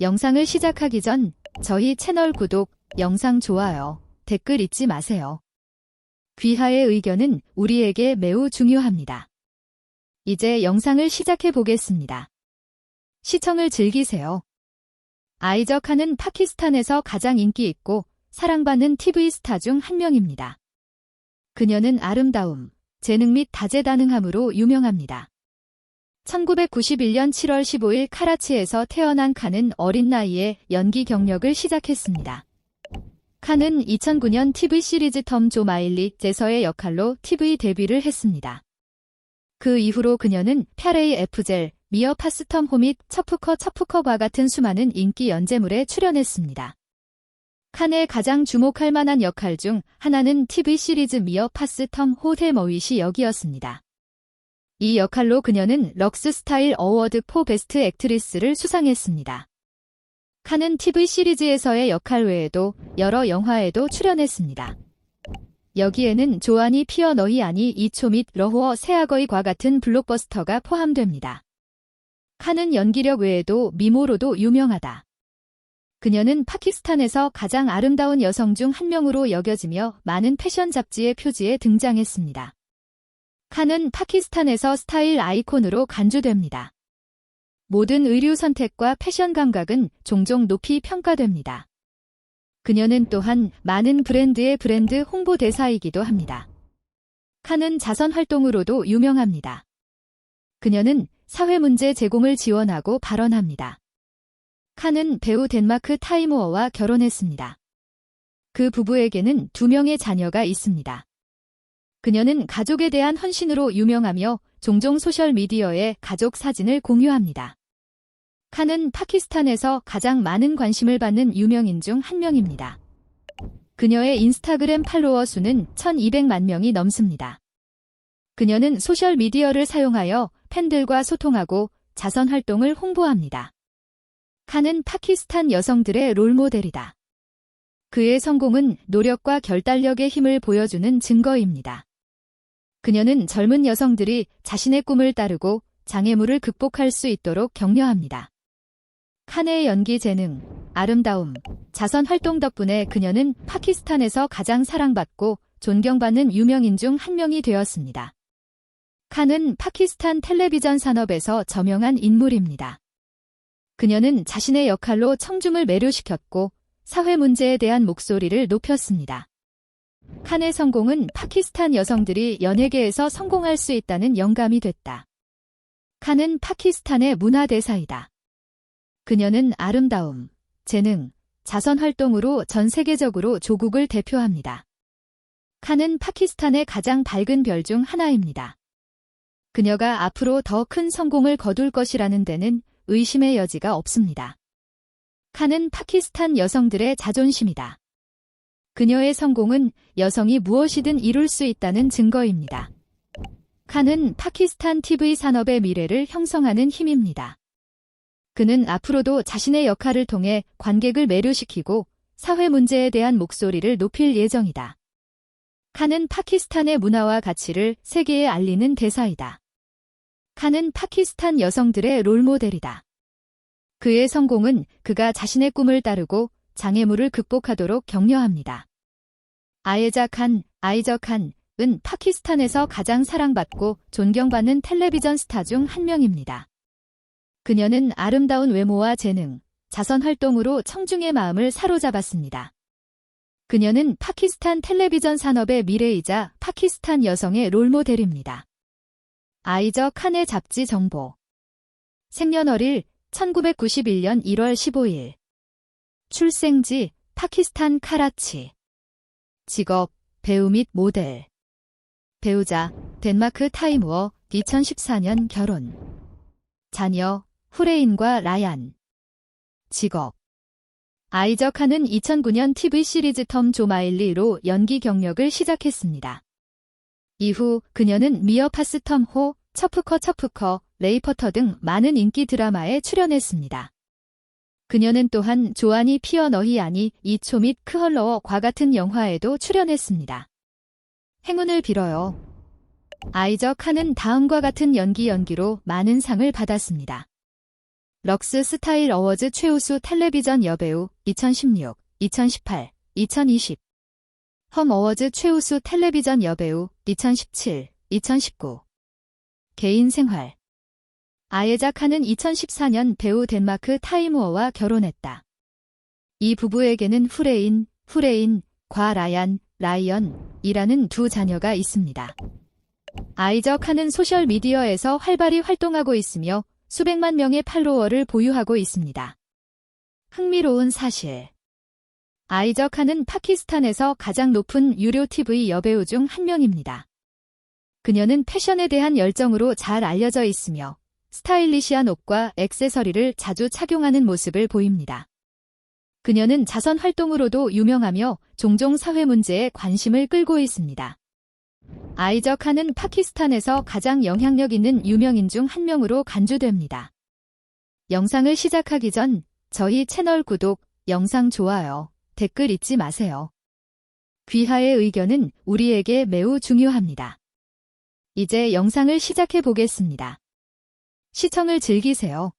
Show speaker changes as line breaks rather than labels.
영상을 시작하기 전 저희 채널 구독, 영상 좋아요, 댓글 잊지 마세요. 귀하의 의견은 우리에게 매우 중요합니다. 이제 영상을 시작해 보겠습니다. 시청을 즐기세요. 아이저카는 파키스탄에서 가장 인기 있고 사랑받는 TV 스타 중 한 명입니다. 그녀는 아름다움, 재능 및 다재다능함으로 유명합니다. 1991년 7월 15일 카라치에서 태어난 칸은 어린 나이에 연기 경력을 시작했습니다. 칸은 2009년 TV 시리즈 텀 조 마일리 제서의 역할로 TV 데뷔를 했습니다. 그 이후로 그녀는 펴레이 에프젤, 미어 파스텀 호밋, 처프커 처프커과 같은 수많은 인기 연재물에 출연했습니다. 칸의 가장 주목할 만한 역할 중 하나는 TV 시리즈 미어 파스텀 호세 머윗이 역이었습니다. 이 역할로 그녀는 럭스 스타일 어워드 포 베스트 액트리스를 수상했습니다. 칸은 TV 시리즈에서의 역할 외에도 여러 영화에도 출연했습니다. 여기에는 조안이 피어 너희 아니 이초 및 러호어 새악어이과 같은 블록버스터가 포함됩니다. 칸은 연기력 외에도 미모로도 유명하다. 그녀는 파키스탄에서 가장 아름다운 여성 중 한 명으로 여겨지며 많은 패션 잡지의 표지에 등장했습니다. 칸은 파키스탄에서 스타일 아이콘으로 간주됩니다. 모든 의류 선택과 패션 감각은 종종 높이 평가됩니다. 그녀는 또한 많은 브랜드의 브랜드 홍보 대사이기도 합니다. 칸은 자선 활동으로도 유명합니다. 그녀는 사회 문제 제공을 지원하고 발언합니다. 칸은 배우 덴마크 타이모어와 결혼했습니다. 그 부부에게는 두 명의 자녀가 있습니다. 그녀는 가족에 대한 헌신으로 유명하며 종종 소셜미디어에 가족 사진을 공유합니다. 칸은 파키스탄에서 가장 많은 관심을 받는 유명인 중 한 명입니다. 그녀의 인스타그램 팔로워 수는 1200만 명이 넘습니다. 그녀는 소셜미디어를 사용하여 팬들과 소통하고 자선 활동을 홍보합니다. 칸은 파키스탄 여성들의 롤모델이다. 그의 성공은 노력과 결단력의 힘을 보여주는 증거입니다. 그녀는 젊은 여성들이 자신의 꿈을 따르고 장애물을 극복할 수 있도록 격려합니다. 칸의 연기 재능, 아름다움, 자선 활동 덕분에 그녀는 파키스탄에서 가장 사랑받고 존경받는 유명인 중 한 명이 되었습니다. 칸은 파키스탄 텔레비전 산업에서 저명한 인물입니다. 그녀는 자신의 역할로 청중을 매료시켰고 사회 문제에 대한 목소리를 높였습니다. 칸의 성공은 파키스탄 여성들이 연예계에서 성공할 수 있다는 영감이 됐다. 칸은 파키스탄의 문화대사이다. 그녀는 아름다움, 재능, 자선 활동으로 전 세계적으로 조국을 대표합니다. 칸은 파키스탄의 가장 밝은 별 중 하나입니다. 그녀가 앞으로 더 큰 성공을 거둘 것이라는 데는 의심의 여지가 없습니다. 칸은 파키스탄 여성들의 자존심이다. 그녀의 성공은 여성이 무엇이든 이룰 수 있다는 증거입니다. 칸은 파키스탄 TV 산업의 미래를 형성하는 힘입니다. 그는 앞으로도 자신의 역할을 통해 관객을 매료시키고 사회 문제에 대한 목소리를 높일 예정이다. 칸은 파키스탄의 문화와 가치를 세계에 알리는 대사이다. 칸은 파키스탄 여성들의 롤모델이다. 그의 성공은 그가 자신의 꿈을 따르고 장애물을 극복하도록 격려합니다. 아예자 칸, 아이저 칸은 파키스탄에서 가장 사랑받고 존경받는 텔레비전 스타 중 한 명입니다. 그녀는 아름다운 외모와 재능, 자선 활동으로 청중의 마음을 사로잡았습니다. 그녀는 파키스탄 텔레비전 산업의 미래이자 파키스탄 여성의 롤모델입니다. 아이저 칸의 잡지 정보 생년월일 1991년 1월 15일 출생지 파키스탄 카라치 직업, 배우 및 모델. 배우자, 덴마크 타이무어, 2014년 결혼. 자녀, 후레인과 라얀. 직업. 아이저카는 2009년 TV 시리즈 텀 조마일리로 연기 경력을 시작했습니다. 이후 그녀는 미어 파스 텀 호, 처프커 처프커, 레이퍼터 등 많은 인기 드라마에 출연했습니다. 그녀는 또한 조안이 피어 너희 아니 이초 및 크헐러와 같은 영화에도 출연했습니다. 행운을 빌어요. 아이저 칸은 다음과 같은 연기 연기로 많은 상을 받았습니다. 럭스 스타일 어워즈 최우수 텔레비전 여배우 2016, 2018, 2020. 험 어워즈 최우수 텔레비전 여배우 2017, 2019. 개인 생활. 아예자카는 2014년 배우 덴마크 타이무어와 결혼했다. 이 부부에게는 후레인, 후레인, 과 라얀, 라이언이라는 두 자녀가 있습니다. 아이저카는 소셜미디어에서 활발히 활동하고 있으며 수백만 명의 팔로워를 보유하고 있습니다. 흥미로운 사실. 아이저카는 파키스탄에서 가장 높은 유료 TV 여배우 중 한 명입니다. 그녀는 패션에 대한 열정으로 잘 알려져 있으며 스타일리시한 옷과 액세서리를 자주 착용하는 모습을 보입니다. 그녀는 자선 활동으로도 유명하며 종종 사회 문제에 관심을 끌고 있습니다. 아이저카는 파키스탄에서 가장 영향력 있는 유명인 중 한 명으로 간주됩니다. 영상을 시작하기 전 저희 채널 구독, 영상 좋아요, 댓글 잊지 마세요. 귀하의 의견은 우리에게 매우 중요합니다. 이제 영상을 시작해 보겠습니다. 시청을 즐기세요.